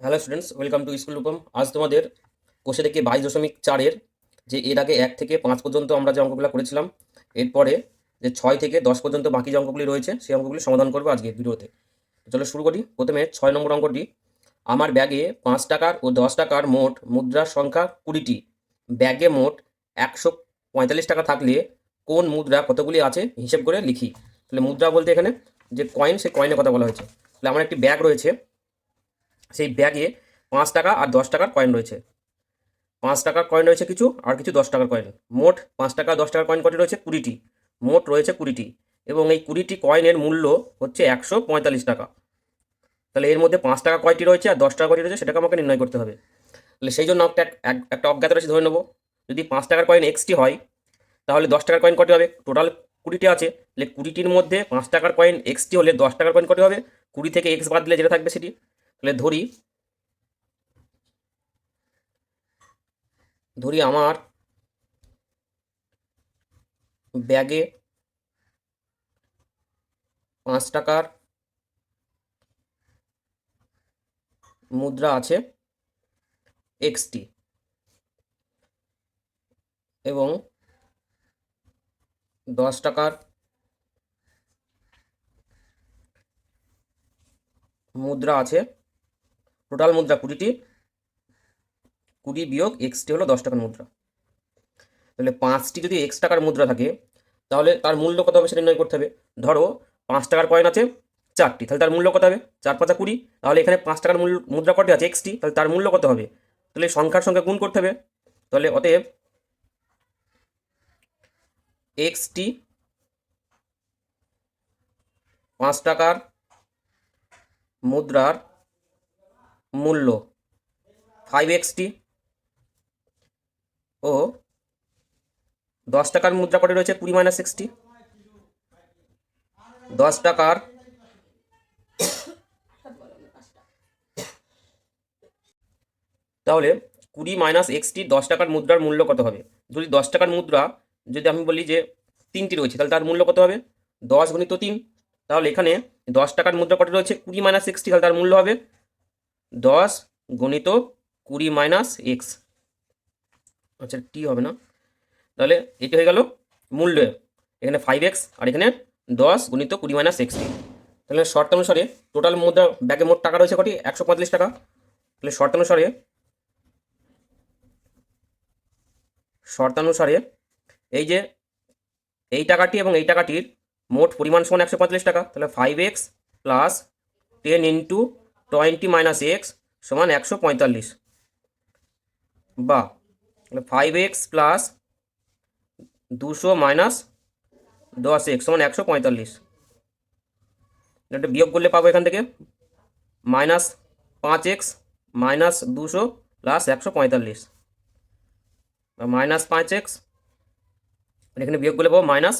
Hello students, welcome to school Rupam. আজ তোমাদের কোষে থেকে বাইশ দশমিক চারের যে এর আগে এক থেকে পাঁচ পর্যন্ত আমরা যে অঙ্কগুলো করেছিলাম, এরপরে যে ছয় থেকে দশ পর্যন্ত বাকি যে অঙ্কগুলি রয়েছে, সেই অঙ্কগুলি সমাধান করব আজকে ভিডিওতে। চলো শুরু করি। প্রথমে ছয় নম্বর অঙ্কটি। আমার ব্যাগে পাঁচ টাকার ও দশ টাকার মোট মুদ্রার সংখ্যা কুড়িটি। ব্যাগে মোট একশো পঁয়তাল্লিশ টাকা থাকলে কোন মুদ্রা কতগুলি আছে হিসেব করে লিখি। তাহলে মুদ্রা বলতে এখানে যে কয়েন সেই কয়েনের কথা বলা হয়েছে। তাহলে আমার একটি ব্যাগ রয়েছে। সেই ব্যাগে পাঁচ টাকা আর দশ টাকার কয়েন রয়েছে। পাঁচ টাকার কয়েন রয়েছে কিছু আর কিছু দশ টাকার কয়েন মোট পাঁচ টাকা, দশ টাকার কয়েন কটি রয়েছে? কুড়িটি। মোট রয়েছে কুড়িটি। এবং এই কুড়িটি কয়েনের মূল্য হচ্ছে একশো পঁয়তাল্লিশ টাকা। তাহলে এর মধ্যে পাঁচ টাকা কয়টি রয়েছে আর দশ টাকা কয়টি রয়েছে সেটাকে আমাকে নির্ণয় করতে হবে। তাহলে সেই জন্য একটা একটা অজ্ঞাত রাশি ধরে নেব। যদি পাঁচ টাকার কয়েন এক্সটি হয়, তাহলে দশ টাকার কয়েন কটি হবে? টোটাল কুড়িটি আছে। তাহলে কুড়িটির মধ্যে পাঁচ টাকার কয়েন এক্সটি হলে দশ টাকার কয়েন কটি হবে? কুড়ি থেকে এক্স বাদ দিলে যেটা থাকবে সেটি। তাহলে ধরি ধরি আমার ব্যাগে পাঁচ টাকার মুদ্রা আছে এক্সটি এবং দশ টাকার মুদ্রা আছে টোটাল মুদ্রা কুড়িটি। কুড়ি বিয়োগ এক্সটি হলো দশ টাকার মুদ্রা। তাহলে পাঁচটি যদি এক্স টাকার মুদ্রা থাকে, তাহলে তার মূল্য কত হবে সেটা নির্ণয় করতে হবে। ধরো পাঁচ টাকার কয়েন আছে চারটি, তাহলে তার মূল্য কত হবে? চার পাঁচা কুড়ি। তাহলে এখানে পাঁচ টাকার মূল্য মুদ্রা কটি আছে? এক্সটি। তাহলে তার মূল্য কত হবে? তাহলে সংখ্যার সঙ্গে গুণ করতে হবে। তাহলে অতএব এক্সটি পাঁচ টাকার মুদ্রার মূল্য ফাইভ এক্সটি ও দশ টাকার মুদ্রা কটি রয়েছে কুড়ি মাইনাস সিক্সটি দশ টাকার তাহলে কুড়ি মাইনাস এক্সটি দশ টাকার মুদ্রার মূল্য কত হবে? যদি দশ টাকার মুদ্রা যদি আমি বলি যে তিনটি রয়েছে, তাহলে তার মূল্য কত হবে? দশ গুণিত তিন, তাহলে এখানে দশ টাকার মুদ্রা কত রয়েছে কুড়ি মাইনাস সিক্সটি তাহলে তার মূল্য হবে দশ গণিত কুড়ি মাইনাস এক্স আচ্ছা টি হবে না। তাহলে এটি হয়ে গেল? মূল্য এখানে ফাইভ এক্স আর এখানে দশ গুণিত কুড়ি মাইনাস এক্সটি তাহলে শর্ত অনুসারে টোটাল মুদ্রা ব্যাগে মোট টাকা রয়েছে কটি? একশো পঁয়তাল্লিশ টাকা। তাহলে শর্তানুসারে শর্তানুসারে এই যে এই টাকাটি এবং এই টাকাটির মোট পরিমাণ সমান একশো পঁয়তাল্লিশ টাকা। তাহলে five x plus ten into twenty minus x সমান একশো পঁয়তাল্লিশ। বা ফাইভ এক্স প্লাস দুশো মাইনাস দশ এক্স সমান একশো পঁয়তাল্লিশ। এটা বিয়োগ করলে পাবো এখান থেকে। মাইনাস পাঁচ এক্স মাইনাস দুশো প্লাস একশো পঁয়তাল্লিশ। মাইনাস পাঁচ এক্স এখানে বিয়োগ করলে পাবো মাইনাস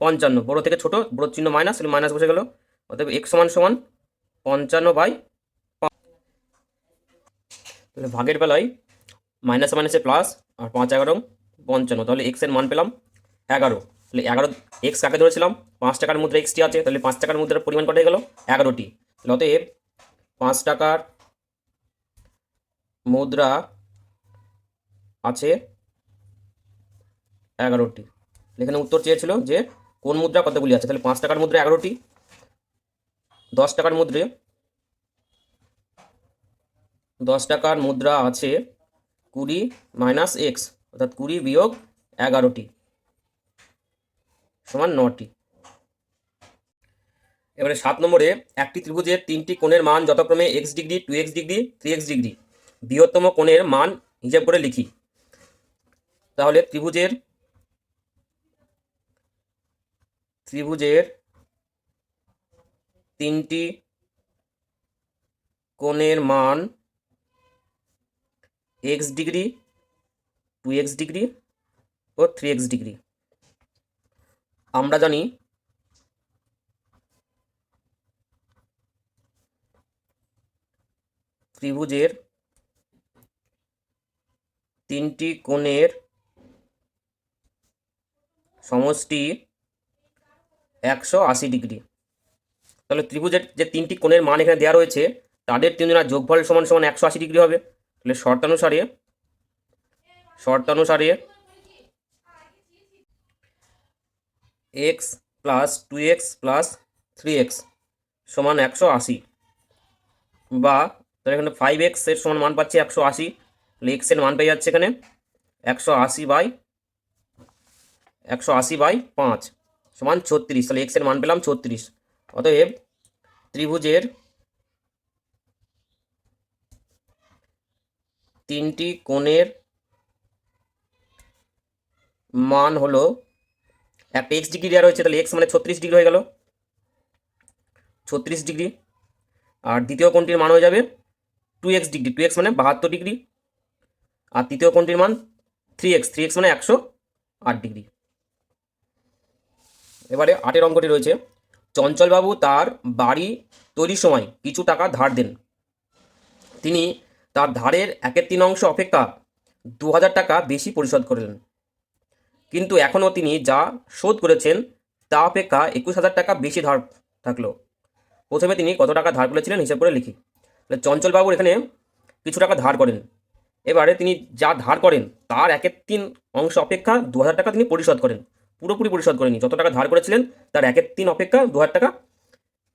পঞ্চান্ন। বড়ো থেকে ছোটো, বড়ো চিহ্ন মাইনাস মাইনাস বসে গেল। অতএব এক্স সমান সমান পঞ্চান্ন বাই তাহলে ভাগের বেলায় মাইনাস মাইনাসে প্লাস আর পাঁচ এগারো পঞ্চান্ন, তাহলে এক্সের মান পেলাম এগারো। তাহলে এগারো এক্স কাকে ধরেছিলাম? পাঁচ টাকার মুদ্রা এক্সটি আছে, তাহলে পাঁচ টাকার মুদ্রার পরিমাণ হয়ে গেল? এগারোটি। তাহলে অতএব পাঁচ টাকার মুদ্রা আছে এগারোটি। এখানে উত্তর চেয়েছিল যে কোন মুদ্রা কতগুলি আছে? তাহলে পাঁচ টাকার মুদ্রা এগারোটি, দশ টাকার মুদ্রে দশ টাকার মুদ্রা আছে কুড়ি মাইনাস এক্স অর্থাৎ কুড়ি বিয়োগ এগারোটি সমান নটি। এবারে সাত নম্বরে একটি ত্রিভুজের তিনটি কোণের মান যথাক্রমে x degree two x degree three x degree. বৃহত্তম কোণের মান হিসেব করে লিখি। তাহলে ত্রিভুজের ত্রিভুজের তিনটি কোণের মান x degree two x degree ও থ্রি এক্স ডিগ্রি। আমরা জানি ত্রিভুজের তিনটি কোণের সমষ্টি একশো আশি ডিগ্রি। তাহলে ত্রিভুজের যে তিনটি কোণের মান এখানে দেওয়া রয়েছে, তাদের তিনজনের যোগফল সমান সমান একশো আশি ডিগ্রি হবে। তাহলে শর্তানুসারে শর্তানুসারে x plus two x plus three x সমান একশো আশি বা তাহলে এখানে ফাইভ এক্সের সমান মান পাচ্ছি একশো আশি, তাহলে এক্সের মান পেয়ে যাচ্ছে এখানে একশো আশি বাই একশো আশি বাই পাঁচ সমান ছত্রিশ, তাহলে এক্সের মান পেলাম ছত্রিশ, অতএব ত্রিভুজের তিনটি কোণের মান হলো একটা এক্স ডিগ্রি দেওয়া রয়েছে, তাহলে এক্স মানে ছত্রিশ ডিগ্রি হয়ে গেল। ছত্রিশ ডিগ্রি। আর দ্বিতীয় কোণটির মান হয়ে যাবে two x degree. Two x মানে বাহাত্তর ডিগ্রি। আর তৃতীয় কোণটির মান থ্রি এক্স থ্রি এক্স মানে একশো আট ডিগ্রি। এবারে আটের অঙ্কটি রয়েছে। চঞ্চলবাবু তার বাড়ি তৈরির সময় কিছু টাকা ধার দেন। তিনি তার ধারের একের তিন অংশ অপেক্ষা দু হাজার টাকা বেশি পরিশোধ করলেন। কিন্তু এখনও তিনি যা শোধ করেছেন, তা অপেক্ষা একুশ হাজার টাকা বেশি ধার থাকল। প্রথমে তিনি কত টাকা ধার করেছিলেন হিসেব করে লিখি। তাহলে চঞ্চলবাবুর এখানে কিছু টাকা ধার করেন। এবারে তিনি যা ধার করেন, তার একের তিন অংশ অপেক্ষা দু হাজার টাকা তিনি পরিশোধ করেন। পুরোপুরি পরিশোধ করেনি যত টাকা ধার করেছিলেন, তার একের তিন অপেক্ষা দু হাজার টাকা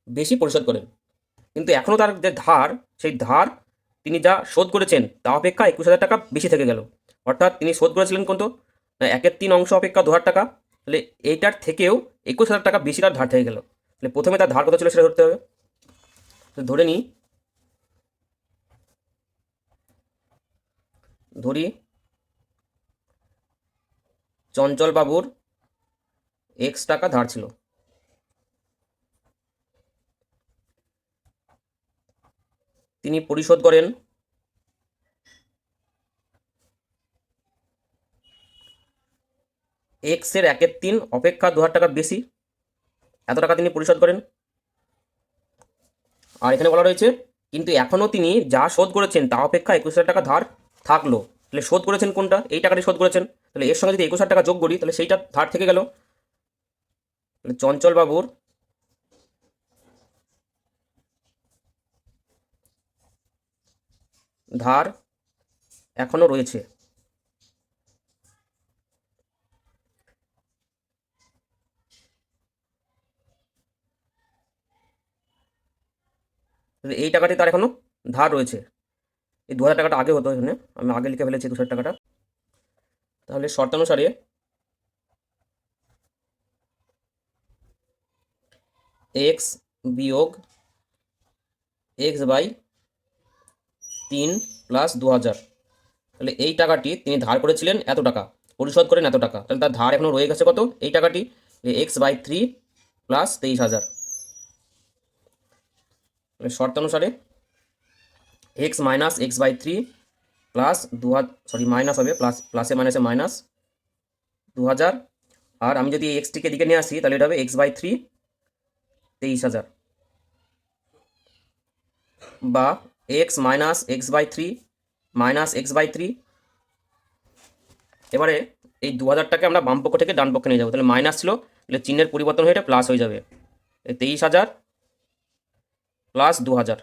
বেশি পরিশোধ করেন। কিন্তু এখনও তার যে ধার, সেই ধার তিনি যা শোধ করেছেন তা অপেক্ষা একুশ হাজার টাকা বেশি থেকে গেল। অর্থাৎ তিনি শোধ করেছিলেন কত? একের তিন অংশ অপেক্ষা দু হাজার টাকা। তাহলে এইটার থেকেও একুশ হাজার টাকা বেশি তার ধার থেকে গেল। তাহলে প্রথমে তার ধার কত ছিল সেটা ধরতে হবে। ধরে নিই। ধরি। চঞ্চল বাবুর এক্স টাকা ধার ছিল। তিনি পরিশোধ করেন। এক্সের একের তিন অপেক্ষা দু হাজার টাকা বেশি। এত টাকা তিনি পরিশোধ করেন। আর এখানে বলা রয়েছে, কিন্তু এখনও তিনি যা শোধ করেছেন তা অপেক্ষা একুশ হাজার টাকা ধার থাকল। তাহলে শোধ করেছেন কোনটা? এই টাকাটি শোধ করেছেন। তাহলে এর সঙ্গে যদি একুশ হাজার টাকা যোগ করি, তাহলে সেইটা ধার থেকে গেল। চঞ্চল বাবুর ধার এখনও রয়েছে। এই টাকাটি তার এখনও ধার রয়েছে। এই দু হাজার টাকাটা আগে হতো এখানে। আমি আগে লিখে ফেলেছি দু হাজার টাকাটা। তাহলে শর্তানুসারে এক্স বিয়োগ এক্স বাই তিন প্লাস দু হাজার। তাহলে এই টাকাটি তিনি ধার করেছিলেন এত টাকা। পরিশোধ করেন এত টাকা। তাহলে তার ধার এখনও রয়ে গেছে কত? এই টাকাটি এক্স বাই থ্রি প্লাস তেইশ হাজার। শর্তানুসারে x minus x by three plus দু হাজার সরি মাইনাস হবে প্লাস প্লাসে মাইনাসে মাইনাস দু হাজার। আর আমি যদি এক্সটিকে দিকে নিয়ে আসি, তাহলে এটা হবে এক্স বাই থ্রি তেইশ হাজার। বা x minus x by three minus x by three এবারে এই দু হাজারটাকে আমরা বাম পক্ষ থেকে ডান পক্ষে নিয়ে যাব। তাহলে মাইনাস ছিল, তাহলে চিহ্নের পরিবর্তন হয়ে এটা প্লাস হয়ে যাবে। তেইশ হাজার প্লাস দু হাজার।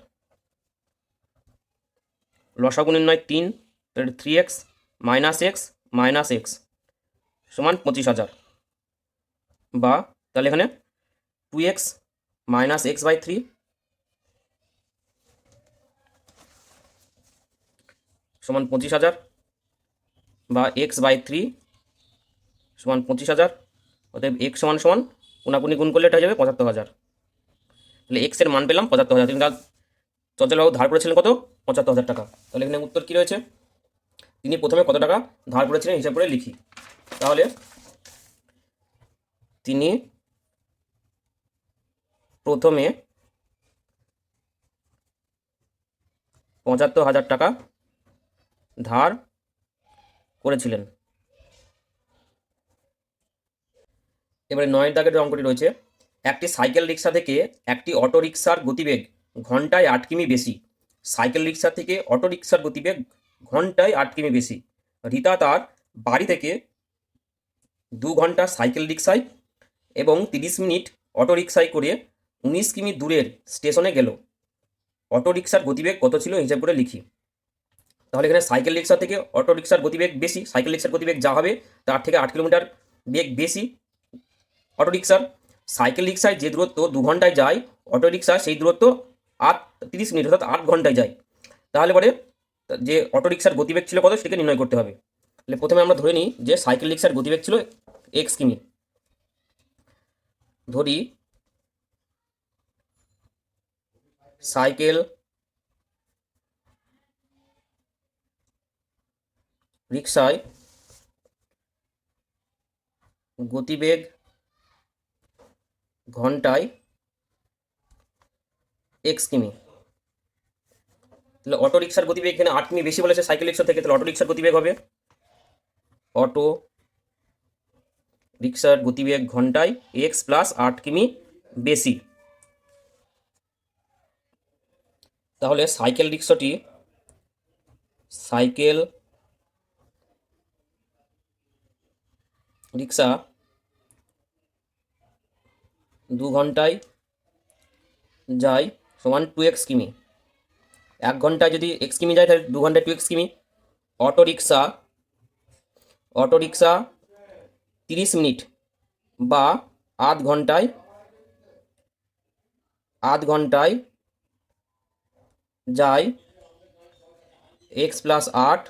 লসাগু নির্ণয় তিন three x minus x minus x সমান পঁচিশ হাজার। বা তাহলে এখানে two x minus x by three সমান পঁচিশ হাজার বা এক্স বাই থ্রি সমান পঁচিশ হাজার, অতএব এক্স সমান সমান কোনাকুনি গুণ করলে এটা হয়ে যাবে পঁচাত্তর হাজার। তাহলে এক্সের মান পেলাম পঁচাত্তর হাজার। তিনি তার চঞ্চলবাবু ধার করেছিলেন কত? পঁচাত্তর হাজার টাকা। তাহলে এখানে উত্তর কী রয়েছে? তিনি প্রথমে কত টাকা ধার করেছিলেন হিসাব করে লিখি। তাহলে তিনি প্রথমে পঁচাত্তর হাজার টাকা ধার করেছিলেন। এবারে নয় দাগের যে অঙ্কটি রয়েছে, একটি সাইকেল রিক্সা থেকে একটি অটো রিক্সার গতিবেগ ঘন্টায় আট কিমি বেশি। সাইকেল রিক্সা থেকে অটো রিক্সার গতিবেগ ঘন্টায় আট কিমি বেশি। রীতা তার বাড়ি থেকে দু ঘণ্টা সাইকেল রিক্সায় এবং তিরিশ মিনিট অটো রিক্সায় করে উনিশ কিমি দূরের স্টেশনে গেল। অটো রিক্সার গতিবেগ কত ছিল হিসাব করে লিখি। তাহলে এখানে সাইকেল রিক্সা থেকে অটো রিক্সার গতিবেগ বেশি সাইকেল রিক্সার গতিবেগ যা হবে তার থেকে আট কিলোমিটার বেগ বেশি। অটো রিক্সার সাইকেল রিক্সায় যে দূরত্ব দু ঘন্টায় যায় অটো রিক্সা সেই দূরত্ব আট, তিরিশ মিনিট অর্থাৎ আট ঘন্টায় যায়। তাহলে পরে যে অটো রিক্সার গতিবেগ ছিল কত সেটাকে নির্ণয় করতে হবে। তাহলে প্রথমে আমরা ধরে নিই যে সাইকেল রিক্সার গতিবেগ ছিল এক্স কিমি। ধরি সাইকেল রিক্সায় গতিবেগ ঘন্টায় এক্স কিমি। তাহলে অটো রিক্সার গতিবেগ এখানে আট কিমি বেশি বলেছে সাইকেল রিক্সা থেকে, তাহলে অটো রিক্সার গতিবেগ হবে। অটো রিক্সার গতিবেগ ঘন্টায় এক্স প্লাস আট কিমি বেশি। তাহলে সাইকেল রিক্সাটি সাইকেল রিক্সা দু ঘন্টায় যায় সমান টু এক্স কিমি। এক ঘন্টায় যদি এক্স কিমি যায়, তাহলে দু ঘন্টায় টু এক্স কিমি। অটো রিক্সা অটো রিক্সা তিরিশ মিনিট বা আধ ঘন্টায় আধ ঘন্টায় যায় এক্স প্লাস আট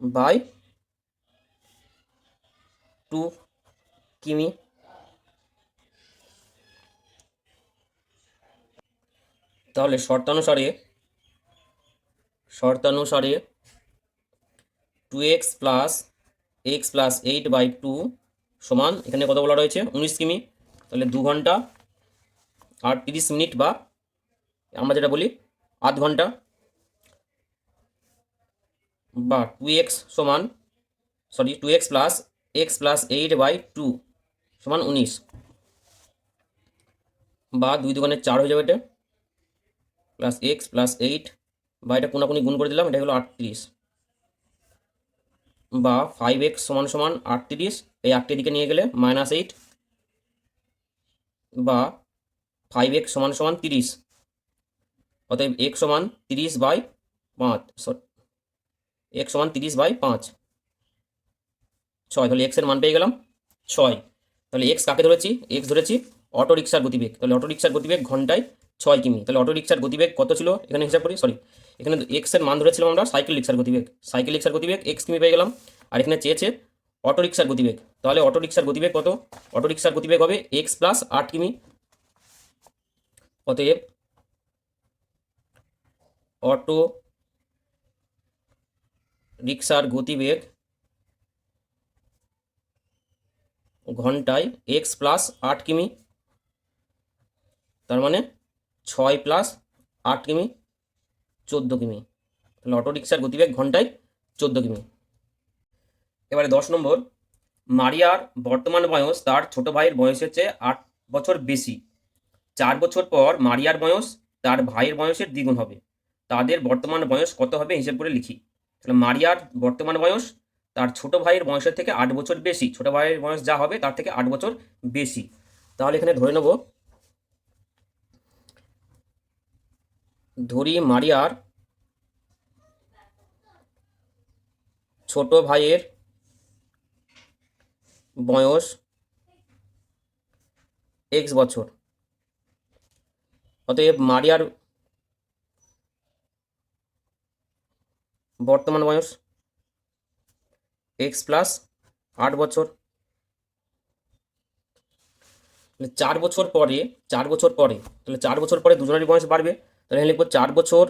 বাই টু কিমি তাহলে শর্তানুসারে শর্তানুসারে two x plus x plus eight by two সমান, এখানে কত বলা রয়েছে? উনিশ কিমি। তাহলে দু ঘণ্টা আর তিরিশ মিনিট বা আমরা যেটা বলি আধ ঘণ্টা বা টু এক্স সমান sorry two x plus x plus eight by two সমান উনিশ। বা দুই দোকানের চার হয়ে যাবে এটা। প্লাস এক্স প্লাস এইট বা এটা কোনাকুনি গুণ করে দিলাম, এটা হলো আটত্রিশ। বা ফাইভ এক্স সমান সমান আটত্রিশ, এই আটটি দিকে নিয়ে গেলে মাইনাস এইট বা ফাইভ এক্স সমান সমান তিরিশ। অতএব এক সমান তিরিশ বাই পাঁচ এক সমান তিরিশ বাই পাঁচ। ছয়, তাহলে এক্সের মান পেয়ে গেলাম ছয়। তাহলে এক্স কাকে ধরেছি? এক্স ধরেছি অটো রিক্সার গতিবেগ। তাহলে অটো রিক্সার গতিবেগ ঘন্টায় ছয় কিমি। তাহলে অটো রিক্সার গতিবেগ কত ছিল? এখানে হিসাব করি সরি এখানে এক্সের মান ধরেছিলাম আমরা সাইকেল রিক্সার গতিবেগ। সাইকেল রিক্সার গতিবেগ এক্স কিমি পেয়ে গেলাম। আর এখানে চেয়েছে অটো রিক্সার গতিবেগ। তাহলে অটো রিক্সার গতিবেগ কত? অটো রিক্সার গতিবেগ হবে এক্স প্লাস আট কিমি। অতএব অটো রিক্সার গতিবেগ ঘন্টায় এক্স প্লাস আট কিমি, তার মানে ছয় প্লাস আট কিমি, চোদ্দ কিমি। তাহলে অটো রিক্সার গতিবেগ ঘন্টায় চোদ্দ কিমি। এবারে দশ নম্বর, মারিয়ার বর্তমান বয়স তার ছোট ভাইয়ের বয়সের চেয়ে আট বছর বেশি। চার বছর পর মারিয়ার বয়স তার ভাইয়ের বয়সের দ্বিগুণ হবে। তাদের বর্তমান বয়স কত হবে হিসেব করে লিখি। তাহলে মারিয়ার বর্তমান বয়স তার ছোট ভাইয়ের বয়সের থেকে আট বছর বেশি, ছোট ভাইয়ের বয়স যা হবে তার থেকে আট বছর বেশি। তাহলে এখানে ধরে নেব। ধরি মারিয়ার ছোট ভাইয়ের বয়স এক্স বছর। অতএব মারিয়ার বর্তমান বয়স এক্স প্লাস আট বছর। তাহলে চার বছর পরে, চার বছর পরে, তাহলে চার বছর পরে দুজনেরই বয়স বাড়বে। তাহলে লিখব চার বছর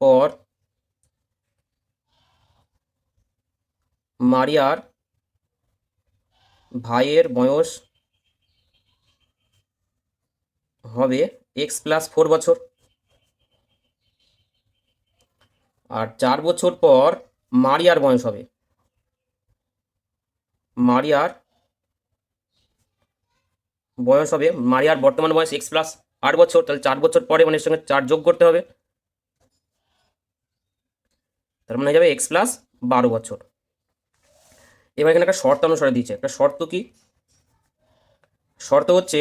পর মারিয়ার ভাইয়ের বয়স হবে এক্স প্লাস ফোর বছর। আর চার বছর পর মারিয়ার বয়স হবে। মারিয়ার বয়স হবে, মারিয়ার বর্তমান বয়স এক্স প্লাস আট বছর, তাহলে চার বছর পরে মানে সঙ্গে চার যোগ করতে হবে। তার মানে যাবে এক্স প্লাস বারো বছর। এবার এখানে একটা শর্ত অনুসারে দিয়েছে। একটা শর্ত কি? শর্ত হচ্ছে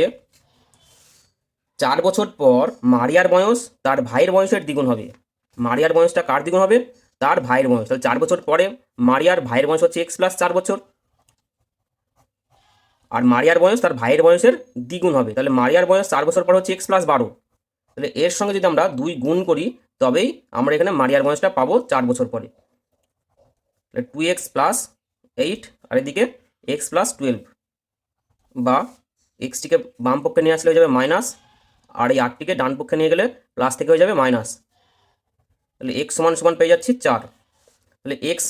চার বছর পর মারিয়ার বয়স তার ভাইয়ের বয়সের দ্বিগুণ হবে। মারিয়ার বয়সটা কার দ্বিগুণ হবে? তার ভাইয়ের বয়স। তাহলে চার বছর পরে মারিয়ার ভাইয়ের বয়স হচ্ছে এক্স প্লাস চার বছর। আর মারিয়ার বয়স তার ভাইয়ের বয়সের দ্বিগুণ হবে। তাহলে মারিয়ার বয়স চার বছর পর হচ্ছে এক্স প্লাস বারো। তাহলে এর সঙ্গে যদি আমরা দুই গুণ করি, তবেই আমরা এখানে মারিয়ার বয়সটা পাবো চার বছর পরে। টু এক্স প্লাস এইট আর এদিকে এক্স প্লাস টুয়েলভ বা এক্সটিকে বাম পক্ষে নিয়ে আসলে হয়ে যাবে মাইনাস আর এই আটটিকে ডান পক্ষে নিয়ে গেলে প্লাস থেকে হয়ে যাবে মাইনাস তাহলে এক্স সমান সমান পেয়ে যাচ্ছি চার। তাহলে এক্স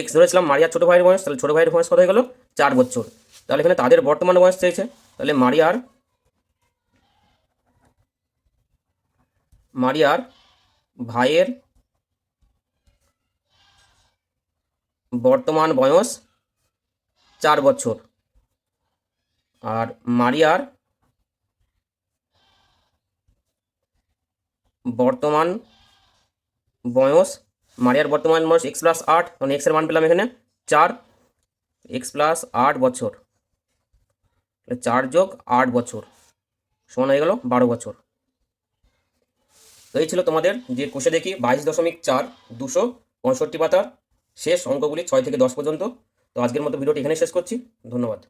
এক্স ধরেছিলাম মারিয়ার ছোটো ভাইয়ের বয়স, তাহলে ছোটো ভাইয়ের বয়স কত হয়ে গেলো? চার বছর। তাহলে এখানে তাদের বর্তমান বয়স চেয়েছে তাহলে মারিয়ার মারিয়ার ভাইয়ের বর্তমান বয়স চার বছর। আর মারিয়ার বর্তমান বয়স মারিয়ার বর্তমান বয়স এক্স প্লাস আট তখন এক্সের মান পেলাম এখানে চার এক্স প্লাস আট বছর। চার যোগ আট বছর, সমান হয়ে গেল বারো বছর। এই ছিল তোমাদের যে কোষে দেখি বাইশ দশমিক চার, দুশো পঁয়ষট্টি পাতার শেষ অঙ্কগুলি ছয় থেকে দশ পর্যন্ত। তো আজকের মতো ভিডিওটি এখানে শেষ করছি। ধন্যবাদ।